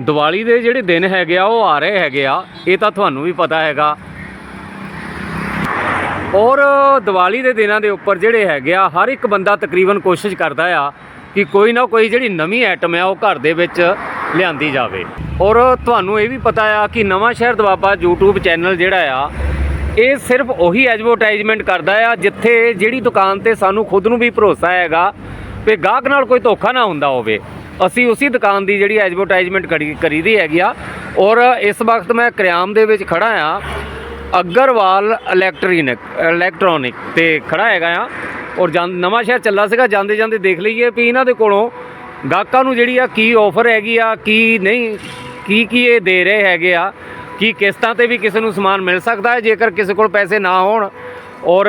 ਦੀਵਾਲੀ ਦੇ ਜਿਹੜੇ ਦਿਨ ਹੈਗੇ ਆ, ਉਹ ਆ ਰਹੇ ਹੈਗੇ ਆ। ਇਹ ਤਾਂ ਤੁਹਾਨੂੰ ਵੀ ਪਤਾ ਹੈਗਾ। ਔਰ ਦੀਵਾਲੀ ਦੇ ਦਿਨਾਂ ਦੇ ਉੱਪਰ ਜਿਹੜੇ ਹੈਗੇ ਆ, ਹਰ ਇੱਕ ਬੰਦਾ ਤਕਰੀਬਨ ਕੋਸ਼ਿਸ਼ ਕਰਦਾ ਆ ਕਿ ਕੋਈ ਨਾ ਕੋਈ ਜਿਹੜੀ ਨਵੀਂ ਆਈਟਮ ਆ, ਉਹ ਘਰ ਦੇ ਵਿੱਚ ਲਿਆਂਦੀ ਜਾਵੇ। ਔਰ ਤੁਹਾਨੂੰ ਇਹ ਵੀ ਪਤਾ ਆ ਕਿ ਨਵਾਂ ਸ਼ਹਿਰ ਦਵਾਬਾ YouTube ਚੈਨਲ ਜਿਹੜਾ ਆ, ਇਹ ਸਿਰਫ ਉਹੀ ਐਡਵਰਟਾਈਜ਼ਮੈਂਟ ਕਰਦਾ ਆ, ਜਿੱਥੇ ਜਿਹੜੀ ਦੁਕਾਨ ਤੇ ਸਾਨੂੰ ਖੁਦ ਨੂੰ ਵੀ ਭਰੋਸਾ ਹੈਗਾ ਕਿ ਗਾਹਕ ਨਾਲ ਕੋਈ ਧੋਖਾ ਨਾ ਹੁੰਦਾ ਹੋਵੇ। ਅਸੀਂ ਉਸੇ ਦੁਕਾਨ ਦੀ ਜਿਹੜੀ ਐਡਵਰਟਾਈਜ਼ਮੈਂਟ ਕਰੀ ਦੀ ਹੈਗੀ ਆ। ਔਰ ਇਸ ਵਕਤ ਮੈਂ ਕਰਿਆਮ ਦੇ ਵਿੱਚ ਖੜਾ ਆ। ਅਗਰਵਾਲ ਇਲੈਕਟ੍ਰੋਨਿਕ ਇਲੈਕਟ੍ਰੋਨਿਕ ਤੇ ਖੜਾ ਹੈਗਾ ਆ। ਔਰ ਜਾਂ ਨਵਾਂ ਸ਼ਹਿਰ ਚੱਲਾ ਸੀਗਾ, ਜਾਂਦੇ ਜਾਂਦੇ ਦੇਖ ਲਈਏ ਵੀ ਇਹਨਾਂ ਦੇ ਕੋਲੋਂ ਗਾਹਕਾਂ ਨੂੰ ਜਿਹੜੀ ਆ ਕੀ ਆਫਰ ਹੈਗੀ ਆ, ਕੀ ਨਹੀਂ, ਕੀ ਕੀ ਇਹ ਦੇ ਰਹੇ ਹੈਗੇ ਆ, ਕੀ ਕਿਸ਼ਤਾਂ ਤੇ ਵੀ ਕਿਸੇ ਨੂੰ ਸਮਾਨ ਮਿਲ ਸਕਦਾ ਹੈ, ਜੇਕਰ ਕਿਸੇ ਕੋਲ ਪੈਸੇ ਨਾ ਹੋਣ। ਔਰ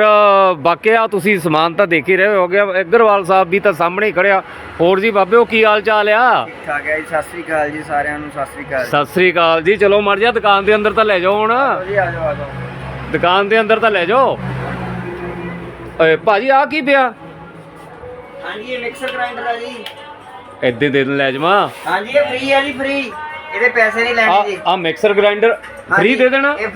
ਬਾਕਿਆ ਤੁਸੀਂ ਸਮਾਨ ਤਾਂ ਦੇਖ ਹੀ ਰਹੇ ਹੋਗੇ ਅਗਰਵਾਲ ਸਾਹਿਬ ਵੀ ਤਾਂ ਸਾਹਮਣੇ ਹੀ ਖੜਿਆ ਹੋਰ ਜੀ ਬਾਬਿਓ ਕੀ ਹਾਲ ਚਾਲ ਆ? ਠੀਕ ਠਾਕ ਹੈ ਜੀ ਸਤਿ ਸ੍ਰੀ ਅਕਾਲ ਜੀ ਸਾਰਿਆਂ ਨੂੰ ਸਤਿ ਸ੍ਰੀ ਅਕਾਲ ਸਤਿ ਸ੍ਰੀ ਅਕਾਲ ਜੀ ਚਲੋ ਮਰ ਜਾ ਦੁਕਾਨ ਦੇ ਅੰਦਰ ਤਾਂ ਲੈ ਜਾਓ ਹੁਣ। ਜੀ ਆ ਜਾਓ ਆ ਜਾਓ ਦੁਕਾਨ ਦੇ ਅੰਦਰ ਤਾਂ ਲੈ ਜਾਓ। ਓਏ ਭਾਜੀ ਆ ਕੀ ਪਿਆ? ਹਾਂਜੀ ਇਹ ਮਿਕਸਰ ਗ੍ਰਾਈਂਡਰ ਹੈ ਜੀ। ਇੱਦੇ ਦੇ ਲੈ ਜਾਵਾਂ। ਹਾਂਜੀ ਇਹ ਫ੍ਰੀ ਹੈ ਜੀ ਫ੍ਰੀ ਇਹਦੇ ਪੈਸੇ ਨਹੀਂ ਆ ਲੈਣੇ ਜੀ। ਆ ਮਿਕਸਰ ਗ੍ਰਾਈਂਡਰ ਫ੍ਰੀ ਦੇ ਦੇਣਾ? ਇਹ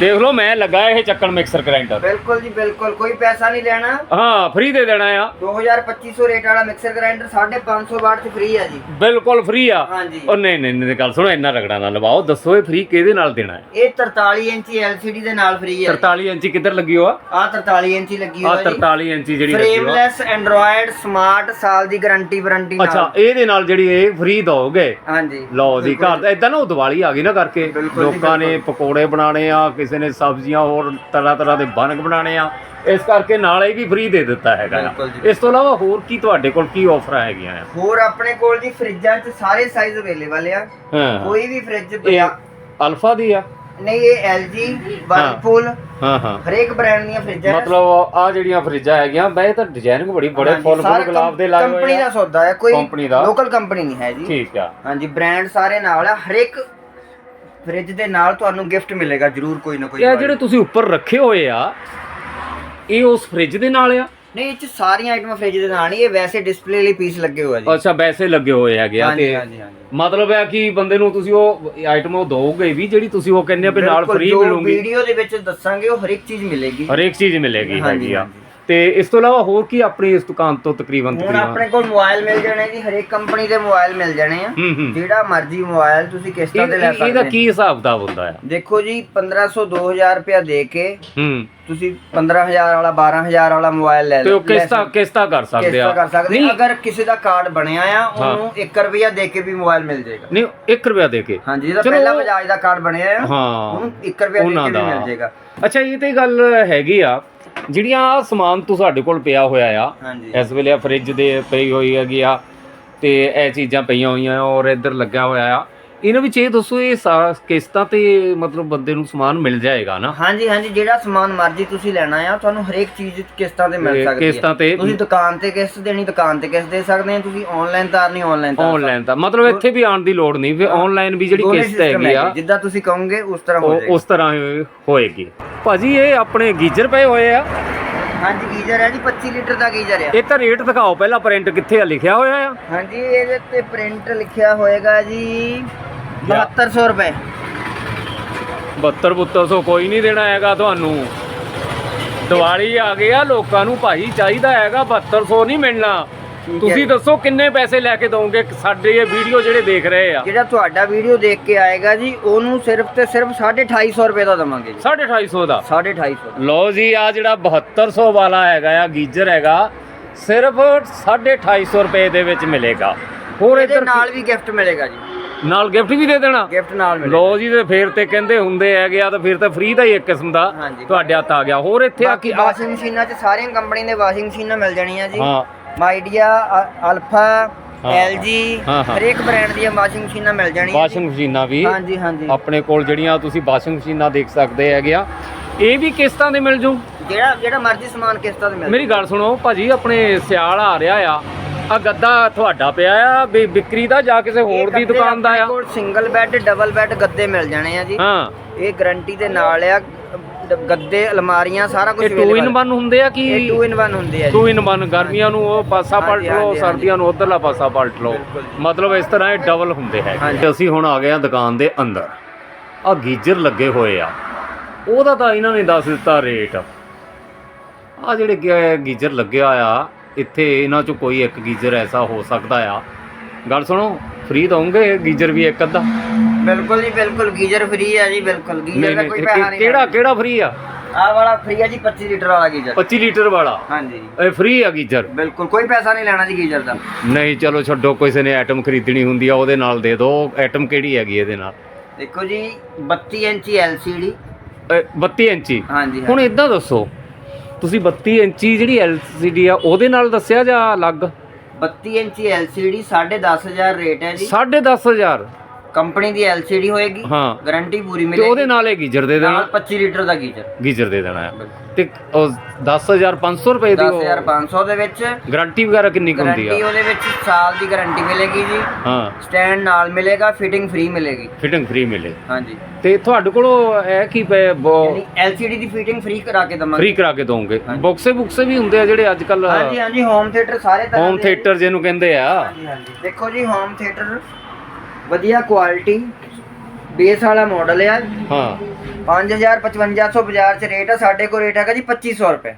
ਦੇਖ ਲਓ ਮੈਂ ਲੱਗਾ ਇਹ ਚੱਕਣ ਮਿਕਸਰ ਗ੍ਰਾਈਂਡਰ ਬਿਲਕੁਲ ਜੀ ਬਿਲਕੁਲ। ਕੋਈ ਪੈਸਾ ਨਹੀਂ ਲੈਣਾ। ਹਾਂ ਫ੍ਰੀ ਦੇ ਦੇਣਾ ਆ। 2250 ਰੇਟ ਵਾਲਾ ਮਿਕਸਰ ਗ੍ਰਾਈਂਡਰ 550 ਵਾਟ ਚ ਫ੍ਰੀ ਹੈ ਜੀ। ਬਿਲਕੁਲ ਫ੍ਰੀ ਆ। ਹਾਂਜੀ। ਉਹ ਨਹੀਂ ਨਹੀਂ ਨਹੀਂ ਗੱਲ ਸੁਣੋ ਇੰਨਾ ਰਗੜਾ ਨਾ ਲਵਾਓ। ਦੱਸੋ ਇਹ ਫ੍ਰੀ ਕਿਹਦੇ ਨਾਲ ਦੇਣਾ ਹੈ? ਇਹ 43 ਇੰਚੀ LCD ਦੇ ਨਾਲ ਫ੍ਰੀ ਹੈ 43 ਇੰਚੀ ਕਿੱਧਰ ਲੱਗੀ ਹੋ ਆ ਆ 43 ਇੰਚੀ ਲੱਗੀ ਆ ਹੋਈ ਹੈ 43 ਇੰਚੀ ਜਿਹੜੀ ਲੱਗੀ ਹੋ ਆ ਫਰੇਮਲੈਸ ਐਂਡਰੋਇਡ ਸਮਾਰਟ ਸਾਲ ਦੀ ਗਾਰੰਟੀ ਵਾਰੰਟੀ ਨਾਲ। ਅੱਛਾ ਇਹਦੇ ਨਾਲ ਜਿਹੜੀ ਇਹ ਫ੍ਰੀ ਦੋਗੇ ਹਾਂਜੀ ਲਓ ਜੀ ਘਰ ਇਦਾਂ ਨਾ ਉਹ ਦੀਵਾਲੀ ਆ ਗਈ ਨਾ ਕਰਕੇ। ਬਿਲਕੁਲ ਜੀ, ਲੋਕਾਂ ਨੇ। ਪਕੌੜੇ ਬਣਾਣੇ ਆ ਕਿਸੇ ਨੇ ਸਬਜ਼ੀਆਂ ਹੋਰ ਤਰ੍ਹਾਂ ਤਰ੍ਹਾਂ ਦੇ ਬਨਕ ਬਣਾਣੇ ਆ ਇਸ ਕਰਕੇ ਨਾਲ ਇਹ ਵੀ ਫ੍ਰੀ ਦੇ ਦਿੱਤਾ ਹੈਗਾ। ਆ। ਬਿਲਕੁਲ ਜੀ। ਇਸ ਤੋਂ ਇਲਾਵਾ ਹੋਰ ਕੀ ਤੁਹਾਡੇ ਕੋਲ ਕੀ ਆਫਰਾਂ ਹੈਗੀਆਂ ਆ? ਹੋਰ ਆਪਣੇ ਕੋਲ ਜੀ ਫਰਿੱਜਾਂ 'ਚ ਸਾਰੇ ਸਾਈਜ਼ ਅਵੇਲੇਬਲ ਆ। ਹਾਂ। ਕੋਈ ਵੀ ਫਰਿੱਜ ਇਹ ਅਲਫਾ ਦੀ ਆ? ਨਹੀਂ ਇਹ LG ਵਰਲਪੂਲ ਹਾਂ ਹਾਂ ਹਰੇਕ ਬ੍ਰਾਂਡ ਦੀਆਂ ਫਰਿੱਜਾਂ ਮਤਲਬ ਆ ਜਿਹੜੀਆਂ ਫਰਿੱਜਾਂ ਹੈਗੀਆਂ ਵੈਸੇ ਤਾਂ ਡਿਜ਼ਾਈਨਿੰਗ ਬੜੀ ਬੜੇ ਹਾਂਜੀ, ਫੁੱਲ ਸਾਰਾ ਫੁੱਲ ਗੁਲਾਬ ਦੇ ਲਾਏ ਕੰਪਨੀ ਹੋਏ ਦਾ ਆ। ਸੌਦਾ ਹੈ ਕੋਈ ਕੰਪਨੀ ਦਾ। ਲੋਕਲ ਕੰਪਨੀ ਨਹੀਂ ਹੈ ਜੀ। ਠੀਕ ਆ। ਹਾਂਜੀ ਬ੍ਰਾਂਡ ਸਾਰੇ ਨਾਲ ਆ ਹਰੇਕ ਫਰਿੱਜ ਦੇ ਨਾਲ ਤੁਹਾਨੂੰ ਗਿਫਟ ਮਿਲੇਗਾ ਜਰੂਰ ਕੋਈ ਨਾ ਕੋਈ ਇਹ ਜਿਹੜੇ ਤੁਸੀਂ ਉੱਪਰ ਰੱਖੇ ਹੋਏ ਆ ਇਹ ਉਸ ਫ੍ਰਿਜ ਦੇ ਨਾਲ ਆ? ਨਹੀਂ ਇਹ 'ਚ ਸਾਰੀਆਂ ਆਈਟਮਾਂ ਫਰਿੱਜ ਦੇ ਨਾਲ ਨਹੀਂ ਇਹ ਵੈਸੇ ਡਿਸਪਲੇ ਲਈ ਪੀਸ ਲੱਗੇ ਹੋਏ ਆ ਜੀ। ਅੱਛਾ ਵੈਸੇ ਲੱਗੇ ਹੋਏ ਹੈਗੇ ਆ ਹਾਂਜੀ ਤੇ ਹਾਂਜੀ ਹਾਂਜੀ ਮਤਲਬ ਹੈ ਕਿ ਬੰਦੇ ਨੂੰ ਤੁਸੀਂ ਉਹ ਆਈਟਮ ਉਹ ਦੋਗੇ ਵੀ ਜਿਹੜੀ ਤੁਸੀਂ ਉਹ ਕਹਿੰਦੇ ਆ ਵੀ ਨਾਲ ਬਿਲਕੁਲ, ਫ੍ਰੀ ਜੋ ਮਿਲੂਗੀ। ਵੀਡੀਓ ਦੇ ਵਿੱਚ ਦੱਸਾਂਗੇ ਉਹ ਹਰੇਕ ਚੀਜ਼ ਮਿਲੇਗੀ। ਹਰੇਕ ਚੀਜ਼ ਮਿਲੇਗੀ ਹਾਂਜੀ, ਹੈਗੀ ਆ। ਹਾਂਜੀ। ਤੇ ਇਸ ਤੋਂ ਇਲਾਵਾ ਹੋਰ ਕੀ ਆਪਣੀ ਇਸ ਦੁਕਾਨ ਤੋਂ ਤਕਰੀਬਨ ਹੁਣ ਤਕਰੀਬਨ? ਆਪਣੇ ਕੋਲ ਮੋਬਾਈਲ ਮਿਲ ਜਾਣੇ ਜੀ ਹਰੇਕ ਕੰਪਨੀ ਦੇ ਮੋਬਾਈਲ ਮਿਲ ਜਾਣੇ ਆ। ਹੂੰ ਹੂੰ। ਜਿਹੜਾ ਮਰਜ਼ੀ ਮੋਬਾਈਲ ਤੁਸੀਂ ਕਿਸ਼ਤਾਂ ਤੇ ਲੈ ਇਹ- ਸਕਦੇ ਇਹਦਾ ਕੀ ਹਿਸਾਬ ਕਿਤਾਬ ਹੁੰਦਾ ਆ? ਦੇਖੋ ਜੀ 1500 2000 ਰੁਪਇਆ ਦੇ ਕੇ ਹੂੰ। ਤੁਸੀਂ 15000 ਵਾਲਾ 12000 ਵਾਲਾ ਮੋਬਾਈਲ ਲੈ ਤੇ ਉਹ ਲੈ ਕਿਸ਼ਤਾਂ ਕਿਸ਼ਤਾਂ ਕਰ ਸਕਦੇ ਕਿਸ਼ਤਾਂ ਆ। ਕਰ ਸਕਦੇ ਨਹੀਂ। ਅਗਰ ਕਿਸੇ ਦਾ ਕਾਰਡ ਬਣਿਆ ਆ ਉਹਨੂੰ 1 ਰੁਪਿਆ ਦੇ ਕੇ ਵੀ ਮੋਬਾਈਲ ਮਿਲ ਜਾਏਗਾ। ਨਹੀਂ 1 ਰੁਪਿਆ ਦੇ ਕੇ। ਹਾਂਜੀ ਜਿਹਦਾ ਚਲੋ। ਪਹਿਲਾ ਬਜਾਜ ਦਾ ਕਾਰਡ ਬਣਿਆ ਆ ਹਾਂ। ਉਹਨੂੰ 1 ਰੁਪਿਆ ਦੇ ਉਹਨਾਂ ਕੇ ਵੀ ਦਾ। ਮਿਲ ਜਾਏਗਾ। ਅੱਛਾ ਇਹ ਤੇ ਗੱਲ ਹੈਗੀ ਆ ਜਿਹੜੀਆਂ ਆਹ ਸਮਾਨ ਤੂੰ ਸਾਡੇ ਕੋਲ ਪਿਆ ਹੋਇਆ ਆ ਹਾਂਜੀ। ਇਸ ਵੇਲੇ ਆ ਫ੍ਰਿਜ ਦੇ ਪਈ ਹੋਈ ਹੈਗੀ ਆ ਤੇ ਇਹ ਚੀਜ਼ਾਂ ਪਈਆਂ ਹੋਈਆਂ ਔਰ ਇੱਧਰ ਲੱਗਾ ਹੋਇਆ ਆ। ਇਹਨਾਂ ਵਿੱਚ ਇਹ ਦੱਸੋ ਇਹ ਕਿਸ਼ਤਾਂ ਤੇ ਮਤਲਬ ਬੰਦੇ ਨੂੰ ਸਮਾਨ ਮਿਲ ਜਾਏਗਾ ਨਾ? ਹਾਂਜੀ ਹਾਂਜੀ ਜਿਹੜਾ ਸਮਾਨ ਮਰਜ਼ੀ ਤੁਸੀਂ ਲੈਣਾ ਆ ਤੁਹਾਨੂੰ ਹਰੇਕ ਚੀਜ਼ ਕਿਸ਼ਤਾਂ ਤੇ ਤੇ ਮਿਲ ਸਕਦੀ ਹੈ। ਕਿਸ਼ਤਾਂ ਤੇ- ਤੁਸੀਂ ਦੁਕਾਨ ਤੇ ਕਿਸ਼ਤ ਦੇਣੀ ਦੁਕਾਨ ਤੇ ਕਿਸ਼ਤ ਦੇ ਸਕਦੇ ਆ ਤੁਸੀਂ ਆਨਲਾਈਨ ਤਾਰਨੀ ਆਨਲਾਈਨ ਤਾਰ ਆਨਲਾਈਨ ਤਾਂ। ਮਤਲਬ ਇੱਥੇ ਵੀ ਆਉਣ ਦੀ ਲੋੜ ਨਹੀਂ ਫਿਰ ਆਨਲਾਈਨ ਵੀ ਜਿਹੜੀ ਦੋਨੇ ਕਿਸ਼ਤ system ਹੈਗੀ ਆ ਹੈਗੇ, ਜਿੱਦਾਂ ਤੁਸੀਂ ਕਹੋਗੇ ਉਸ ਤਰ੍ਹਾਂ ਹੋ ਉਹ ਜਾਏਗਾ। ਉਸ ਤਰ੍ਹਾਂ ਹੋਏਗੀ। ਭਾਜੀ ਇਹ ਆਪਣੇ ਗੀਜ਼ਰ ਪਏ ਹੋਏ ਆ। ਹਾਂਜੀ ਗੀਜ਼ਰ ਹੈ ਜੀ 25 ਲੀਟਰ ਦਾ ਗੀਜ਼ਰ ਆ। ਇਹ ਤਾਂ ਰੇਟ ਦਿਖਾਓ ਪਹਿਲਾਂ ਪ੍ਰਿੰਟ ਕਿੱਥੇ ਆ ਲਿਖਿਆ ਹੋਇਆ ਆ? ਹਾਂਜੀ ਇਹਦੇ ਤੇ ਪ੍ਰਿੰਟ ਲਿਖਿਆ ਹੋਏਗਾ ਜੀ 7200 ਰੁਪਏ। 72 7200 ਕੋਈ ਨਹੀਂ ਦੇਣਾ ਹੈਗਾ ਤੁਹਾਨੂੰ। ਦੀਵਾਲੀ ਆ ਗਈ ਆ ਲੋਕਾਂ ਨੂੰ ਭਾਈ ਚਾਹੀਦਾ ਹੈਗਾ 7200 ਨਹੀਂ ਮਿਲਣਾ। ਠੀਕ ਹੈ ਤੁਸੀਂ। ਦੱਸੋ ਕਿੰਨੇ ਪੈਸੇ ਲੈ ਕੇ ਦੋਗੇ ਸਾਡੇ ਇਹ ਵੀਡੀਓ ਜਿਹੜੇ ਦੇਖ ਰਹੇ ਆ? ਜਿਹੜਾ ਤੁਹਾਡਾ ਵੀਡੀਓ ਦੇਖ ਕੇ ਆਏਗਾ ਜੀ ਉਹਨੂੰ ਸਿਰਫ ਤੇ ਸਿਰਫ 250 ਰੁਪਏ ਦਾ ਦਵਾਂਗੇ ਜੀ। 250 ਦਾ? 250 ਲਓ ਜੀ ਆ ਜਿਹੜਾ 7200 ਵਾਲਾ ਹੈਗਾ ਆ ਗੀਜ਼ਰ ਹੈਗਾ ਸਿਰਫ 250 ਰੁਪਏ ਦੇ ਵਿੱਚ ਮਿਲੇਗਾ। ਹੋਰ ਇਹਦੇ ਇੱਧਰ ਨਾਲ ਵੀ ਗਿਫਟ ਮਿਲੇਗਾ ਜੀ। ਨਾਲ ਗਿਫਟ ਵੀ ਦੇ ਦੇਣਾ? ਗਿਫਟ ਨਾਲ ਮਿਲੇਗਾ। ਲਓ ਜੀ ਤੇ ਫੇਰ ਤੇ ਕਹਿੰਦੇ ਹੁੰਦੇ ਹੈਗੇ ਆ ਤਾਂ ਫਿਰ ਤਾਂ ਫ੍ਰੀ ਦਾ ਹੀ ਇੱਕ ਕਿਸਮ ਦਾ ਹਾਂਜੀ। ਤੁਹਾਡੇ ਹੱਥ ਆ ਗਿਆ। ਹੋਰ ਇੱਥੇ ਆ ਬਾਕੀ ਕੀ? ਵਾਸ਼ਿੰਗ ਮਸ਼ੀਨਾਂ 'ਚ ਸਾਰੀਆਂ ਕੰਪਨੀ ਦੇ ਵਾਸ਼ਿੰਗ ਮਸ਼ੀਨਾਂ ਮਿਲ ਜਾਣੀਆਂ ਜੀ। ਹਾਂ। Midea Alpha. ਐਲਜੀ ਹਾਂ, ਹਾਂ। ਹਰੇਕ ਬ੍ਰਾਂਡ ਦੀਆਂ ਵਾਸ਼ਿੰਗ ਮਸ਼ੀਨਾਂ ਮਿਲ ਜਾਣੀਆਂ ਵਾਸ਼ਿੰਗ ਮਸ਼ੀਨਾਂ ਵੀ। ਹਾਂਜੀ ਹਾਂਜੀ। ਆਪਣੇ ਕੋਲ ਜਿਹੜੀਆਂ ਤੁਸੀਂ ਵਾਸ਼ਿੰਗ ਮਸ਼ੀਨਾਂ ਦੇਖ ਸਕਦੇ ਹੈਗੇ ਆ। ਇਹ ਵੀ ਕਿਸ਼ਤਾਂ ਦੇ ਮਿਲ ਜੂ? ਜਿਹੜਾ ਜਿਹੜਾ ਮਰਜ਼ੀ ਸਮਾਨ ਕਿਸ਼ਤਾਂ ਤੇ ਮਿਲ ਮੇਰੀ ਗੱਲ ਸੁਣੋ ਭਾਜੀ ਆਪਣੇ ਸਿਆਲ ਆ ਰਿਹਾ ਆ। ਆ ਗੱਦਾ ਤੁਹਾਡਾ ਪਿਆ ਆ ਵੀ ਵਿਕਰੀ ਦਾ ਜਾਂ ਕਿਸੇ ਹੋਰ ਦੀ ਦੁਕਾਨ ਦਾ ਆ? ਸਿੰਗਲ ਬੈੱਡ ਡਬਲ ਬੈੱਡ ਗੱਦੇ ਮਿਲ ਜਾਣੇ ਆ ਜੀ। ਹਾਂ। ਇਹ ਗਾਰੰਟੀ ਦੇ ਨਾਲ ਆ। ਡ- ਗੱਦੇ ਅਲਮਾਰੀਆਂ ਸਾਰਾ ਕੁਝ ਇਹ 2 ਇਨ 1 ਹੁੰਦੇ ਆ ਕਿ ਇਹ 2 ਇਨ 1 ਹੁੰਦੀ ਹੈ 2 ਇਨ 1 ਗਰਮੀਆਂ ਨੂੰ ਉਹ ਪਾਸਾ ਹਾਂਜੀ, ਪਲਟ ਲਓ ਹਾਂਜੀ, ਸਰਦੀਆਂ ਨੂੰ ਉਧਰਲਾ ਪਾਸਾ ਪਲਟ ਲਓ। ਬਿਲਕੁਲ ਜੀ। ਮਤਲਬ ਇਸ ਤਰ੍ਹਾਂ ਇਹ ਡਬਲ ਹੁੰਦੇ ਹੈ ਹਾਂਜੀ। ਅਸੀਂ ਹੁਣ ਆ ਗਏ ਆ ਦੁਕਾਨ ਦੇ ਅੰਦਰ। ਆ ਗੀਜ਼ਰ ਲੱਗੇ ਹੋਏ ਆ। ਉਹਦਾ ਤਾਂ ਇਹਨਾਂ ਨੇ ਦੱਸ ਦਿੱਤਾ ਰੇਟ। ਆ ਜਿਹੜੇ ਗੀ- ਗੀਜ਼ਰ ਲੱਗਿਆ ਆ ਇੱਥੇ ਇਹਨਾਂ ਚੋਂ ਕੋਈ ਇੱਕ ਗੀਜ਼ਰ ਐਸਾ ਹੋ ਸਕਦਾ ਆ। ਗੱਲ ਸੁਣੋ ਫ੍ਰੀ ਦਵਾਂਗੇ ਗੀਜ਼ਰ ਵੀ ਇੱਕ ਅੱਧਾ? ਬਿਲਕੁਲ ਜੀ ਬਿਲਕੁਲ ਗੀਜ਼ਰ ਫ੍ਰੀ ਹੈ ਜੀ ਬਿਲਕੁਲ ਗੀਜ਼ਰ ਦਾ ਕੋਈ ਪੈਸਾ ਨਹੀਂ ਕਿਹੜਾ ਕਿਹੜਾ ਫ੍ਰੀ ਆ? ਆਹ ਵਾਲਾ ਫ੍ਰੀ ਹੈ ਜੀ 25 ਲੀਟਰ ਵਾਲਾ ਗੀਜ਼ਰ। 25 ਲੀਟਰ ਵਾਲਾ? ਹਾਂਜੀ। ਇਹ ਫ੍ਰੀ ਆ ਗੀਜ਼ਰ? ਬਿਲਕੁਲ ਕੋਈ ਪੈਸਾ ਨਹੀਂ ਲੈਣਾ ਜੀ ਗੀਜ਼ਰ ਦਾ। ਨਹੀਂ ਚਲੋ ਛੱਡੋ ਕਿਸੇ ਨੇ ਆਈਟਮ ਖਰੀਦਣੀ ਹੁੰਦੀ ਆ ਉਹਦੇ ਨਾਲ ਦੇ ਦਿਓ ਆਈਟਮ ਕਿਹੜੀ ਹੈਗੀ ਇਹਦੇ ਨਾਲ? ਦੇਖੋ ਜੀ 32 ਇੰਚੀ LCD ਅ, 32 ਇੰਚੀ? ਹਾਂਜੀ ਹੁਣ ਇਦਾਂ ਦੱਸੋ ਤੁਸੀਂ 32 ਇੰਚੀ ਜਿਹੜੀ LCD ਆ ਉਹਦੇ ਨਾਲ ਦੱਸਿਆ ਜਾਂ ਅਲੱਗ? 32 ਇੰਚੀ LCD 10500 ਰੇਟ ਹੈ ਜੀ। 10500 ਕੰਪਨੀ ਦੀ LCD ਹੋਏਗੀ ਹਾਂ। ਗਾਰੰਟੀ ਪੂਰੀ ਤੇ ਮਿਲੇਗੀ। ਉਹਦੇ ਨਾਲ ਇਹ ਗੀਜ਼ਰ ਦੇ ਨਾਲ ਦੇਣਾ 25 ਲੀਟਰ ਦਾ ਗੀਜ਼ਰ। ਗੀਜ਼ਰ ਦੇ ਦੇਣਾ ਆ। ਤੇ ਉਹ 10500 ਰੁਪਏ ਦੀ ਉਹ 10500 ਦੇ ਵਿੱਚ ਗਾਰੰਟੀ ਵਗੈਰਾ ਕਿੰਨੀ ਕੁ ਹੁੰਦੀ ਗਾਰੰਟੀ ਆ ਉਹਦੇ ਵਿੱਚ ਸਾਲ ਦੀ ਗਾਰੰਟੀ ਮਿਲੇਗੀ ਜੀ। ਹਾਂ। ਸਟੈਂਡ ਨਾਲ ਮਿਲੇਗਾ ਫਿਟਿੰਗ ਫ੍ਰੀ ਮਿਲੇਗੀ। ਫਿਟਿੰਗ ਫ੍ਰੀ ਮਿਲੇ। ਹਾਂਜੀ। ਤੇ ਤੁਹਾਡੇ ਕੋਲ ਇਹ ਕੀ ਪਏ ਯਾਨੀ LCD ਦੀ ਫਿਟਿੰਗ ਫ੍ਰੀ ਕਰਾ ਕੇ ਦਵਾਂਗੇ। ਫ੍ਰੀ ਕਰਾ ਕੇ ਦੋਗੇ ਬੁਕਸੇ ਬੁਕਸੇ ਵੀ ਹੁੰਦੇ ਆ ਜਿਹੜੇ ਅੱਜ ਕੱਲ ਹਾਂਜੀ ਹਾਂਜੀ ਹੋਮ ਥੀਏਟਰ ਸਾਰੇ ਤਰ੍ਹਾਂ ਹੋਮ ਦੇ ਥੀਏਟਰ ਜਿਹਨੂੰ ਕਹਿੰਦੇ ਆ। ਹਾਂਜੀ ਹਾਂਜੀ। ਦੇਖੋ ਜੀ ਹੋਮ ਥੀਏਟਰ ਵਧੀਆ ਕੁਆਲਿਟੀ ਬੇਸ ਵਾਲਾ ਮਾਡਲ ਆ। ਹਾਂ। 5000 5500 ਬਾਜ਼ਾਰ ਚ ਰੇਟ ਆ ਸਾਡੇ ਕੋਲ ਰੇਟ ਹੈਗਾ ਜੀ 2500 ਰੁਪਏ।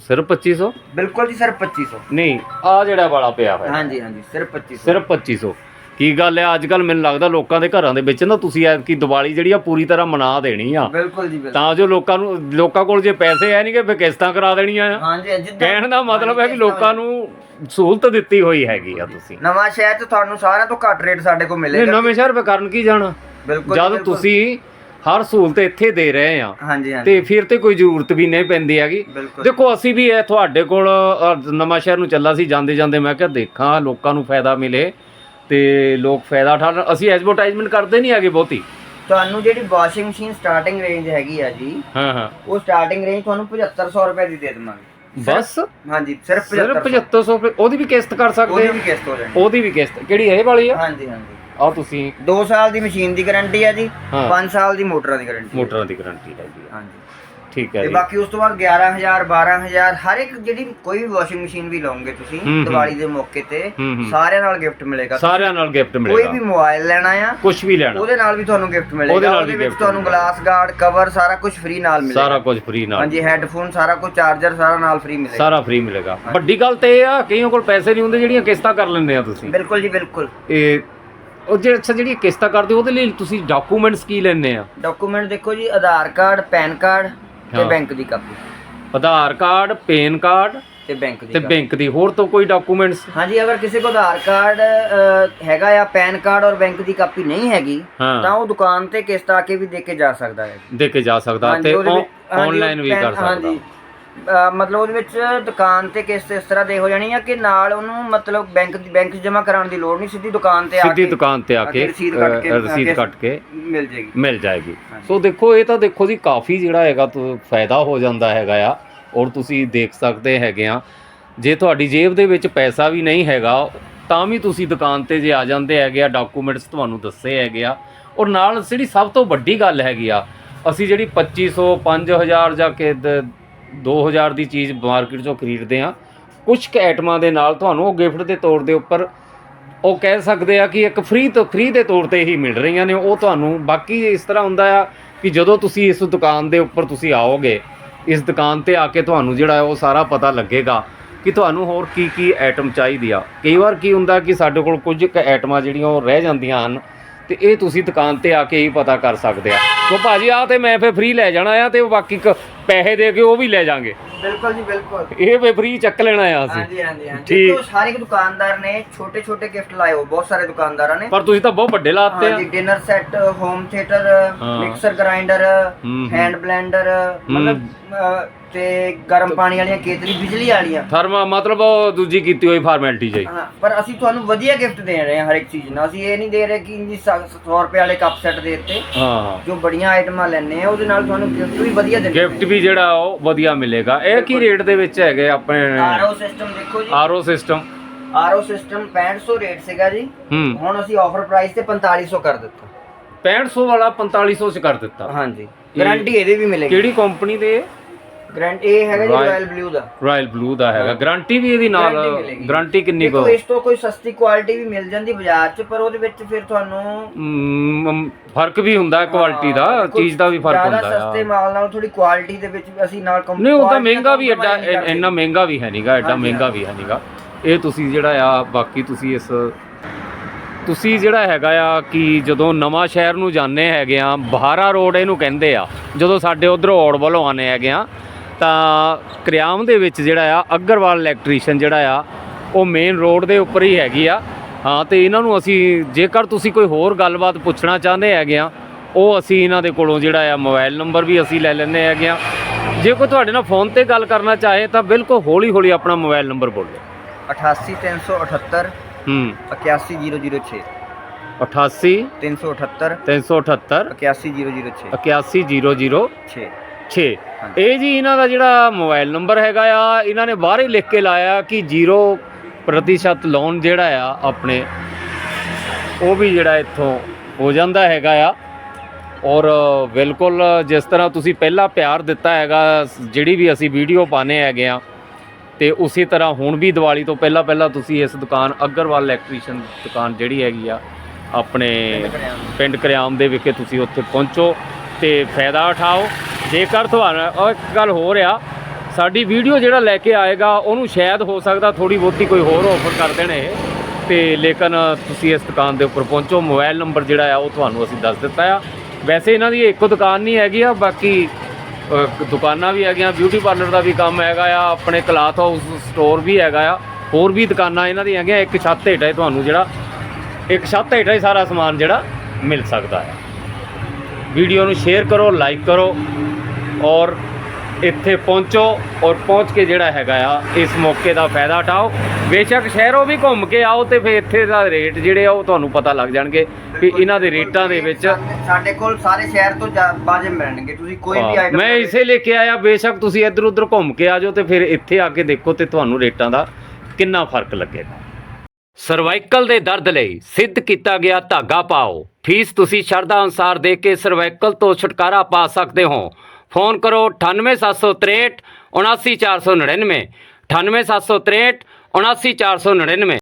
ਸਿਰਫ 2500 ਬਿਲਕੁਲ ਜੀ ਸਿਰਫ 2500 ਨਹੀਂ ਆ ਜਿਹੜਾ ਵਾਲਾ ਪਿਆ ਹੋਇਆ। ਹਾਂਜੀ ਹਾਂਜੀ ਸਿਰਫ 2500 ਸਿਰਫ 2500 ਕੀ ਗੱਲ ਹੈ? ਅੱਜ ਕੱਲ ਮੈਨੂੰ ਲੱਗਦਾ ਲੋਕਾਂ ਦੇ ਘਰਾਂ ਦੇ ਵਿੱਚ ਨਾ ਤੁਸੀਂ ਐਤਕੀ ਦੀਵਾਲੀ ਜਿਹੜੀ ਆ ਪੂਰੀ ਤਰ੍ਹਾਂ ਮਨਾ ਦੇਣੀ ਆ। ਬਿਲਕੁਲ ਜੀ ਬਿਲਕੁਲ। ਤਾਂ ਜੋ ਲੋਕਾਂ ਨੂੰ ਲੋਕਾਂ ਕੋਲ ਜੇ ਪੈਸੇ ਹੈ ਨਹੀਂ ਕਿ ਫਿਰ ਕਿਸ਼ਤਾਂ ਕਰਾ ਦੇਣੀਆਂ ਆ। ਹਾਂਜੀ ਜਿੱਦਾਂ ਕਹਿਣ ਦਾ ਮਤਲਬ ਹੈ ਕਿ ਲੋਕਾਂ ਨੂੰ ਸਹੂਲਤ ਦਿੱਤੀ ਹੋਈ ਹੈਗੀ ਆ ਤੁਸੀਂ। ਨਵਾਂ ਸ਼ਹਿਰ ਚ ਤੁਹਾਨੂੰ ਸਾਰਿਆਂ ਤੋਂ ਘੱਟ ਰੇਟ ਸਾਡੇ ਕੋਲ ਨਹੀਂ ਮਿਲੇਗਾ ਨਵੇਂ ਸ਼ਹਿਰ ਪੇ ਕਰਨ ਕੀ ਜਾਣਾ? ਬਿਲਕੁਲ ਜੀ, ਜਦ ਬਿਲਕੁਲ। ਤੁਸੀਂ ਹਰ ਸਹੂਲਤ ਇੱਥੇ ਦੇ ਰਹੇ ਆ ਹਾਂਜੀ ਹਾਂਜੀ। ਤੇ ਫਿਰ ਤੇ ਕੋਈ ਜ਼ਰੂਰਤ ਵੀ ਨਹੀਂ ਪੈਂਦੀ ਹੈਗੀ। ਬਿਲਕੁਲ। ਦੇਖੋ ਅਸੀਂ ਵੀ ਇਹ ਤੁਹਾਡੇ ਕੋਲ ਨਵਾਂ ਸ਼ਹਿਰ ਨੂੰ ਚੱਲਾ ਸੀ ਜਾਂਦੇ ਜਾਂਦੇ ਮੈਂ ਕਿਹਾ ਦੇਖਾਂ ਲੋਕਾਂ ਨੂੰ ਫਾਇਦਾ ਮਿਲੇ। ਤੇ ਲੋਕ ਫਾਇਦਾ ਉਠਾਉਣ। ਅਸੀਂ ਐਡਵਰਟਾਈਜ਼ਮੈਂਟ ਕਰਦੇ ਨਹੀਂ ਹੈਗੇ ਬਹੁਤੀ। ਤੁਹਾਨੂੰ ਜਿਹੜੀ ਵਾਸ਼ਿੰਗ ਮਸ਼ੀਨ ਸਟਾਰਟਿੰਗ ਰੇਂਜ ਹੈਗੀ ਆ ਜੀ ਹਾਂ ਹਾਂ। ਉਹ ਸਟਾਰਟਿੰਗ ਰੇਂਜ ਤੁਹਾਨੂੰ 7500 ਰੁਪਏ ਦੀ ਦੇ ਦੇਵਾਂਗੇ। ਬਸ? ਹਾਂਜੀ ਸਿਰਫ ਸਿਰਫ 7500 7500 ਰੁਪਏ। ਉਹਦੀ ਵੀ ਕਿਸ਼ਤ ਕਰ ਸਕਦੇ ਉਹਦੀ ਆ? ਵੀ ਕਿਸ਼ਤ ਹੋ ਜਾਣੀ। ਉਹਦੀ ਵੀ ਕਿਸ਼ਤ। ਕਿਹੜੀ ਇਹ ਵਾਲੀ ਆ? ਹਾਂਜੀ ਹਾਂਜੀ। ਆ ਤੁਸੀਂ 2 ਸਾਲ ਦੀ ਮਸ਼ੀਨ ਦੀ ਗਾਰੰਟੀ ਹੈ ਜੀ ਹਾਂ। 5 ਸਾਲ ਦੀ ਮੋਟਰਾਂ ਦੀ ਗਾਰੰਟੀ ਮੋਟਰਾਂ ਦੀ ਗਾਰੰਟੀ ਹੈਗੀ ਆ। ਹਾਂਜੀ। ਠੀਕ ਹੈ ਤੇ ਜੀ। ਬਾਕੀ ਉਸ ਤੋਂ ਬਾਅਦ 11000 12000 ਹਰ ਇੱਕ ਜਿਹੜੀ ਕੋਈ ਵੀ ਵਾਸ਼ਿੰਗ ਮਸ਼ੀਨ ਵੀ ਲਓਗੇ ਤੁਸੀਂ ਹੂੰ, ਹੂੰ। ਦੀਵਾਲੀ ਦੇ ਮੌਕੇ ਤੇ ਹੂੰ, ਹੂੰ। ਸਾਰਿਆਂ ਨਾਲ ਗਿਫਟ ਮਿਲੇਗਾ। ਸਾਰਿਆਂ ਨਾਲ ਗਿਫਟ ਕੋਈ ਮਿਲੇਗਾ ਵੀ ਮੋਬਾਈਲ ਲੈਣਾ ਆ ਕੁਝ ਵੀ ਲੈਣਾ। ਉਹਦੇ ਨਾਲ ਵੀ ਤੁਹਾਨੂੰ ਗਿਫਟ ਮਿਲੇਗਾ। ਉਹਦੇ ਨਾਲ ਵੀ ਵਿੱਚ gift ਤੁਹਾਨੂੰ ਮਿਲੇਗਾ। ਗਲਾਸ ਗਾਰਡ ਕਵਰ ਸਾਰਾ ਕੁਝ ਫ੍ਰੀ ਨਾਲ ਮਿਲੇਗਾ। ਸਾਰਾ ਕੁਝ ਫ੍ਰੀ ਨਾਲ ਹਾਂਜੀ ਹੈੱਡਫੋਨ ਸਾਰਾ ਕੁਝ ਚਾਰਜਰ ਸਾਰਾ ਨਾਲ ਫ੍ਰੀ ਮਿਲੇਗਾ। ਸਾਰਾ ਫ੍ਰੀ ਮਿਲੇਗਾ। ਵੱਡੀ ਗੱਲ ਤੇ ਇਹ ਆ ਕਈਆਂ ਕੋਲ ਪੈਸੇ ਨਹੀਂ ਹੁੰਦੇ ਜਿਹੜੀਆਂ ਕਿਸ਼ਤਾਂ ਕਰ ਲੈਂਦੇ ਆ ਤੁਸੀਂ। ਬਿਲਕੁਲ ਜੀ ਬਿਲਕੁਲ। ਇਹ ਉਹ ਜਿਹੜੇ ਅੱਛਾ ਜਿਹੜੀਆਂ ਕਿਸ਼ਤਾਂ ਕਰਦੇ ਹੋ, ਉਹਦੇ ਲਈ ਤੁਸੀਂ ਡਾਕੂਮੈਂਟਸ ਕੀ ਲੈਣੇ ਆ? ਡਾਕੂਮੈਂਟ ਦੇਖੋ ਜੀ ਆਧਾਰ ਕਾਰਡ ਪੈਨ ਕਾਰਡ ਤੇ ਹਾਂ। ਬੈਂਕ ਦੀ copy. Aadhaar card PAN card ਤੇ ਬੈਂਕ ਦੀ ਤੇ ਕਾਪੀ। ਬੈਂਕ ਦੀ ਹੋਰ ਤੋਂ ਕੋਈ ਡਾਕੂਮੈਂਟਸ ਹਾਂਜੀ ਅਗਰ ਕਿਸੇ ਕੋਲ ਆਧਾਰ ਕਾਰਡ ਅ, ਹੈਗਾ ਆ ਪੈਨ ਕਾਰਡ ਔਰ ਬੈਂਕ ਦੀ ਕਾਪੀ ਨਹੀਂ ਹੈਗੀ ਹਾਂ। ਤਾਂ ਉਹ ਦੁਕਾਨ ਤੇ ਕਿਸ਼ਤ ਆ ਕੇ ਵੀ ਦੇ ਕੇ ਜਾ ਸਕਦਾ ਹੈ। ਦੇ ਕੇ ਜਾ ਸਕਦਾ ਹਾਂਜੀ, ਤੇ ਉਹਦੇ ਵਿੱਚ- ਹਾਂਜੀ, ਆਨਲਾਈਨ ਵੀ ਪੈਨ- ਕਰ ਸਕਦਾ। ਹਾਂਜੀ। ਮਤਲਬ ਉਹਦੇ ਵਿੱਚ ਦੁਕਾਨ ਤੇ ਕਿਸ਼ਤ ਇਸ ਤਰ੍ਹਾਂ ਦੇ ਹੋ ਜਾਣੀ ਆ ਕਿ ਨਾਲ ਉਹਨੂੰ ਮਤਲਬ ਬੈਂਕ ਦੀ ਬੈਂਕ 'ਚ ਜਮ੍ਹਾਂ ਕਰਾਉਣ ਦੀ ਲੋੜ ਨਹੀਂ ਸਿੱਧੀ ਦੁਕਾਨ ਤੇ ਆ ਸਿੱਧੀ ਕੇ ਦੁਕਾਨ ਤੇ ਆ ਕੇ ਰਸੀਦ ਕੱਟ ਕੇ ਅ, ਰਸੀਦ ਕਿਸ਼ਤ ਕੱਟ ਕੇ ਮਿਲ ਜੇਗੀ ਮਿਲ ਜਾਏਗੀ। ਸੋ ਦੇਖੋ ਇਹ ਤਾਂ ਦੇਖੋ ਜੀ ਕਾਫੀ ਜਿਹੜਾ ਹੈਗਾ ਤੋ ਫਾਇਦਾ ਹੋ ਜਾਂਦਾ ਹੈਗਾ ਆ ਔਰ ਤੁਸੀਂ ਦੇਖ ਸਕਦੇ ਹੈਗੇ ਆ। ਜੇ ਤੁਹਾਡੀ ਜੇਬ ਦੇ ਵਿੱਚ ਪੈਸਾ ਵੀ ਨਹੀਂ ਹੈਗਾ ਤਾਂ ਵੀ ਤੁਸੀਂ ਦੁਕਾਨ ਤੇ ਜੇ ਆ ਜਾਂਦੇ ਹੈਗੇ ਆ ਡਾਕੂਮੈਂਟਸ ਤੁਹਾਨੂੰ ਦੱਸੇ ਹੈਗੇ ਆ। ਔਰ ਨਾਲ ਜਿਹੜੀ ਸਭ ਤੋਂ ਵੱਡੀ ਗੱਲ ਹੈਗੀ ਆ ਅਸੀਂ ਜਿਹੜੀ 2500 5000 ਜਾਂ ਕਿ 2000 ਦੀ ਚੀਜ਼ ਮਾਰਕੀਟ ਚੋਂ ਖਰੀਦਦੇ ਆ ਕੁਝ ਕੁ ਆਈਟਮਾਂ ਦੇ ਨਾਲ ਤੁਹਾਨੂੰ ਉਹ ਗਿਫਟ ਦੇ ਤੌਰ ਦੇ ਉੱਪਰ ਉਹ ਕਹਿ ਸਕਦੇ ਆ ਕਿ ਇੱਕ ਫ੍ਰੀ ਤੋਂ ਫ੍ਰੀ ਦੇ ਤੌਰ ਤੇ ਹੀ ਮਿਲ ਰਹੀਆਂ ਨੇ। ਉਹ ਤੁਹਾਨੂੰ ਬਾਕੀ ਇਸ ਤਰ੍ਹਾਂ ਹੁੰਦਾ ਆ ਕਿ ਜਦੋਂ ਤੁਸੀਂ ਇਸ ਦੁਕਾਨ ਦੇ ਉੱਪਰ ਤੁਸੀਂ ਆਓਗੇ, ਇਸ ਦੁਕਾਨ ਤੇ ਆ ਕੇ ਤੁਹਾਨੂੰ ਜਿਹੜਾ ਉਹ ਸਾਰਾ ਪਤਾ ਲੱਗੇਗਾ ਕਿ ਤੁਹਾਨੂੰ ਹੋਰ ਕੀ ਕੀ ਆਈਟਮ ਚਾਹੀਦੀ ਆ। ਕਈ ਵਾਰ ਕੀ ਹੁੰਦਾ ਕਿ ਸਾਡੇ ਕੋਲ ਕੁਝ ਕੁ ਆਈਟਮਾਂ ਜਿਹੜੀਆਂ ਉਹ ਰਹਿ ਜਾਂਦੀਆਂ ਹਨ ਤੇ ਇਹ ਤੁਸੀਂ ਦੁਕਾਨ ਤੇ ਆ ਕੇ ਹੀ ਪਤਾ ਕਰ ਸਕਦੇ ਆ। ਸੋ ਭਾਜੀ ਆ ਤੇ ਮੈਂ ਫੇ ਫ੍ਰੀ ਲੈ ਜਾਣਾ ਆ ਤੇ ਬਾਕੀ ਕ- ਪੈਸੇ ਦੇ ਕੇ ਉਹ ਵੀ ਲੈ ਜਾਾਂਗੇ। ਬਿਲਕੁਲ ਜੀ ਬਿਲਕੁਲ। ਇਹ ਫੇ ਫ੍ਰੀ ਚੱਕ ਲੈਣਾ ਆ ਅਸੀਂ। ਹਾਂਜੀ ਹਾਂਜੀ ਹਾਂਜੀ। ਠੀਕ। ਦੇਖੋ ਸਾਰੇ ਦੁਕਾਨਦਾਰ ਨੇ ਛੋਟੇ ਛੋਟੇ ਗਿਫਟ ਲਾਏ ਹੋ ਬਹੁਤ ਸਾਰੇ ਦੁਕਾਨਦਾਰਾਂ ਨੇ। ਪਰ ਤੁਸੀਂ ਤਾਂ ਬਹੁਤ ਵੱਡੇ ਲਾਤੇ ਆ। ਹਾਂਜੀ ਡਿਨਰ ਸੈੱਟ ਹੋਮ ਥੀਏਟਰ ਹਾਂ। ਮਿਕਸਰ ਗ੍ਰਾਈਂਡਰ ਹੂੰ। ਹੈਂਡ ਬਲੈਂਡਰ ਮਤਲਬ ਤੇ ਗਰਮ ਪਾਣੀ ਵਾਲੀਆਂ ਕੇਤਲੀ ਬਿਜਲੀ ਵਾਲੀਆਂ। ਥਰਮਾ ਮਤਲਬ ਉਹ ਦੂਜੀ ਕੀਤੀ ਹੋਈ ਫਾਰਮੈਲਿਟੀ ਜਾਈ ਹਾਂ। ਪਰ ਅਸੀਂ ਤੁਹਾਨੂੰ ਵਧੀਆ ਗਿਫਟ ਦੇ ਰਹੇ ਹਾਂ ਹਰ ਇੱਕ ਚੀਜ਼ ਨਾਲ। ਅਸੀਂ ਇਹ ਨਹੀਂ ਦੇ ਰਹੇ ਕਿ ਜੀ 100 ਰੁਪਏ ਵਾਲੇ ਕੱਪ ਸੈੱਟ ਦੇ ਦਿੱਤੇ ਹਾਂ ਜੋ ਬੜੀਆਂ ਆਈਟਮਾਂ ਲੈਣੇ ਆ ਉਹਦੇ ਨਾਲ ਤੁਹਾਨੂੰ ਗਿਫਟ ਵੀ ਵਧੀਆ ਦਿੰਦੇ ਗਿਫਟ ਵੀ ਜਿਹੜਾ ਉਹ ਵਧੀਆ ਮਿਲੇਗਾ। ਇਹ ਕੀ ਰੇਟ ਦੇ ਵਿੱਚ ਹੈਗੇ ਆਪਣੇ ਆਰਓ ਸਿਸਟਮ ਦੇਖੋ ਜੀ। RO system RO system 6500 rate ਸੀਗਾ ਜੀ। ਹੁਣ ਅਸੀਂ ਆਫਰ ਪ੍ਰਾਈਸ ਤੇ 4500 ਕਰ ਦਿੱਤਾ। 6500 ਵਾਲਾ 4500 ਚ ਕਰ ਦਿੱਤਾ। ਹਾਂਜੀ। ਗਾਰੰਟੀ ਇਹਦੀ ਵੀ ਮਿਲੇਗੀ। ਕਿਹੜੀ ਕੰਪਨੀ ਦੇ? ਗਾਰੰਟੀ ਇਹ ਹੈਗਾ ਜੀ ਰਾਇਲ ਬਲੂ ਦਾ। ਰਾਇਲ ਬਲੂ ਦਾ ਹੈਗਾ। ਗਾਰੰਟੀ ਵੀ ਇਹਦੀ ਨਾਲ। ਗਾਰੰਟੀ ਕਿੰਨੀ ਕੋ ਇਸ ਤੋਂ ਕੋਈ ਸਸਤੀ ਕੁਆਲਿਟੀ ਵੀ ਮਿਲ ਜਾਂਦੀ ਬਾਜ਼ਾਰ 'ਚ ਪਰ ਉਹਦੇ ਵਿੱਚ ਫਿਰ ਤੁਹਾਨੂੰ ਫ਼ਰਕ ਵੀ ਹੁੰਦਾ ਹੈ ਕੁਆਲਿਟੀ ਦਾ। ਹਾਂ, ਚੀਜ਼ ਦਾ ਵੀ ਫ਼ਰਕ ਜ਼ਿਆਦਾ ਹੁੰਦਾ ਸਸਤੇ ਆ ਮਾਲ ਨਾਲ ਥੋੜੀ ਕੁਆਲਿਟੀ ਦੇ ਵਿੱਚ ਅਸੀਂ ਨਾਲ ਕੰਪ- ਨਹੀਂ ਉਹ ਤਾਂ ਮਹਿੰਗਾ ਵੀ ਐਡਾ। ਇੰਨਾ ਮਹਿੰਗਾ ਵੀ ਹੈ ਨਹੀਂਗਾ ਐਡਾ ਮਹਿੰਗਾ ਵੀ ਹੈ ਨਹੀਂਗਾ ਇਹ ਤੁਸੀਂ ਜਿਹੜਾ ਆ ਬਾਕੀ ਤੁਸੀਂ ਇਸ ਤੁਸੀਂ ਜਿਹੜਾ ਹੈਗਾ ਆ ਕਿ ਜਦੋਂ ਨਵਾਂ ਸ਼ਹਿਰ ਨੂੰ ਜਾਂਦੇ ਹੈਗੇ ਆ ਬਹਾਰਾ ਰੋਡ ਇਹਨੂੰ ਕਹਿੰਦੇ ਆ। ਜਦੋਂ ਸਾਡੇ ਉਧਰੋਂ ਔੜ ਵੱਲੋਂ ਆਨੇ ਹੈਗੇ ਆ ਤਾਂ ਕਰਿਆਮ ਦੇ ਵਿੱਚ ਜਿਹੜਾ ਆ ਅਗਰਵਾਲ ਇਲੈਕਟ੍ਰੀਸ਼ੀਅਨ ਜਿਹੜਾ ਆ ਉਹ ਮੇਨ ਰੋਡ ਦੇ ਉੱਪਰ ਹੀ ਹੈਗੀ ਆ। ਹਾਂ ਤੇ ਇਹਨਾਂ ਨੂੰ ਅਸੀਂ ਜੇਕਰ ਤੁਸੀਂ ਕੋਈ ਹੋਰ ਗੱਲਬਾਤ ਪੁੱਛਣਾ ਚਾਹੁੰਦੇ ਹੈਗੇ ਆ ਉਹ ਅਸੀਂ ਇਹਨਾਂ ਦੇ ਕੋਲੋਂ ਜਿਹੜਾ ਆ ਮੋਬਾਈਲ ਨੰਬਰ ਵੀ ਅਸੀਂ ਲੈ ਲੈਂਦੇ ਹੈਗੇ ਆ। ਜੇ ਕੋਈ ਤੁਹਾਡੇ ਨਾਲ ਫੋਨ ਤੇ ਗੱਲ ਕਰਨਾ ਚਾਹੇ ਤਾਂ ਬਿਲਕੁਲ ਹੌਲੀ ਹੌਲੀ ਆਪਣਾ ਮੋਬਾਈਲ ਨੰਬਰ ਬੋਲੋ। 88378 ਹੂੰ। 81006 88 378 378 81006 81006 6 6 ਇਹ ਜੀ ਇਹਨਾਂ ਦਾ ਜਿਹੜਾ ਮੋਬਾਈਲ ਨੰਬਰ ਹੈਗਾ ਆ ਇਹਨਾਂ ਨੇ ਬਾਹਰ ਹੀ ਲਿਖ ਕੇ ਲਾਇਆ ਕਿ 0% ਲੋਨ ਜਿਹੜਾ ਆ ਆਪਣੇ ਉਹ ਵੀ ਜਿਹੜਾ ਇੱਥੋਂ ਹੋ ਜਾਂਦਾ ਹੈਗਾ ਆ। ਔਰ ਬਿਲਕੁਲ ਜਿਸ ਤਰ੍ਹਾਂ ਤੁਸੀਂ ਪਹਿਲਾਂ ਪਿਆਰ ਦਿੱਤਾ ਹੈਗਾ ਜਿਹੜੀ ਵੀ ਅਸੀਂ ਵੀਡੀਓ ਪਾਣੇ ਹੈਗੇ ਆ ਤੇ ਉਸੇ ਤਰ੍ਹਾਂ ਹੁਣ ਵੀ ਦੀਵਾਲੀ ਤੋਂ ਪਹਿਲਾਂ ਪਹਿਲਾਂ ਤੁਸੀਂ ਇਸ ਦੁਕਾਨ ਅਗਰਵਾਲ ਇਲੈਕਟ੍ਰੀਸ਼ੀਅਨ ਦੁਕਾਨ ਜਿਹੜੀ ਹੈਗੀ ਆ ਆਪਣੇ ਪਿੰਡ ਕਰਿਆਮ ਦੇ ਵਿਖੇ ਤੁਸੀਂ ਉੱਥੇ ਪਹੁੰਚੋ ਤੇ ਫਾਇਦਾ ਉਠਾਓ। ਜੇਕਰ ਤੁਹਾਨੂੰ ਉਹ ਇੱਕ ਗੱਲ ਹੋ ਰਿਹਾ, ਸਾਡੀ ਵੀਡੀਓ ਜਿਹੜਾ ਲੈ ਕੇ ਆਏਗਾ, ਉਹਨੂੰ ਸ਼ਾਇਦ ਹੋ ਸਕਦਾ ਥੋੜੀ ਬਹੁਤੀ ਕੋਈ ਹੋਰ ਆਫਰ ਕਰ ਦੇਣ ਇਹ। ਤੇ ਲੇਕਿਨ ਤੁਸੀਂ ਇਸ ਦੁਕਾਨ ਦੇ ਉੱਪਰ ਪਹੁੰਚੋ, ਮੋਬਾਈਲ ਨੰਬਰ ਜਿਹੜਾ ਆ, ਉਹ ਤੁਹਾਨੂੰ ਅਸੀਂ ਦੱਸ ਦਿੱਤਾ ਆ। ਵੈਸੇ ਇਹਨਾਂ ਦੀ ਇੱਕੋ ਦੁਕਾਨ ਨਹੀਂ ਹੈਗੀ ਆ, ਬਾਕੀ ਦੁਕਾਨਾਂ ਵੀ ਹੈਗੀਆਂ ਬਿਊਟੀ ਪਾਰਲਰ ਦਾ ਵੀ ਕੰਮ ਹੈਗਾ ਆ, ਆਪਣੇ ਕਲਾਥ ਹਾਊਸ ਸਟੋਰ ਵੀ ਹੈਗਾ ਆ, ਹੋਰ ਵੀ ਦੁਕਾਨਾਂ ਇਹਨਾਂ ਦੀਆਂ ਹੈਗੀਆਂ, ਇੱਕ ਛੱਤ ਹੇਠਾਂ ਹੀ ਤੁਹਾਨੂੰ ਜਿਹੜਾ, ਇੱਕ ਛੱਤ ਹੇਠਾਂ ਹੀ ਸਾਰਾ ਸਮਾਨ ਜਿਹੜਾ ਮਿਲ ਸਕਦਾ ਹੈ ਵੀਡੀਓ ਨੂੰ ਸ਼ੇਅਰ ਕਰੋ ਲਾਈਕ ਕਰੋ ਔਰ ਇੱਥੇ ਪਹੁੰਚੋ ਔਰ ਪਹੁੰਚ ਕੇ ਜਿਹੜਾ ਹੈਗਾ ਆ ਇਸ ਮੌਕੇ ਦਾ ਫਾਇਦਾ ਉਠਾਓ। ਬੇਸ਼ੱਕ ਸ਼ਹਿਰੋਂ ਵੀ ਘੁੰਮ ਕੇ ਆਓ ਤੇ ਫਿਰ ਇੱਥੇ ਦਾ ਰੇਟ ਜਿਹੜੇ ਆ ਉਹ ਤੁਹਾਨੂੰ ਪਤਾ ਲੱਗ ਜਾਣਗੇ ਵੀ ਇਹਨਾਂ ਦੇ ਰੇਟਾਂ ਦੇ ਵਿੱਚ ਸਾਡੇ- ਕੋਲ ਸਾਰੇ ਸ਼ਹਿਰ ਤੋਂ ਜਾ- ਵਾਜਬ ਮਿਲਣਗੇ ਤੁਸੀਂ ਕੋਈ ਵੀ ਆਈਟਮ ਮੈਂ ਇਸੇ ਲੈ ਕੇ ਆਇਆ ਬੇਸ਼ੱਕ ਤੁਸੀਂ ਇੱਧਰ ਉੱਧਰ ਘੁੰਮ ਕੇ ਆ ਜਾਓ ਤੇ ਫਿਰ ਇੱਥੇ ਆ ਕੇ ਦੇਖੋ ਤੇ ਤੁਹਾਨੂੰ ਰੇਟਾਂ ਦਾ ਕਿੰਨਾ ਫ਼ਰਕ ਲੱਗੇਗਾ। ਸਰਵਾਈਕਲ ਦੇ ਦਰਦ ਲਈ ਸਿੱਧ ਕੀਤਾ ਗਿਆ ਧਾਗਾ ਪਾਓ। ਫੀਸ ਤੁਸੀਂ ਸ਼ਰਧਾ ਅਨੁਸਾਰ ਦੇ ਕੇ ਸਰਵਾਈਕਲ ਤੋਂ ਛੁਟਕਾਰਾ ਪਾ ਸਕਦੇ ਹੋ। ਫੋਨ ਕਰੋ 98763 79499 98763 79499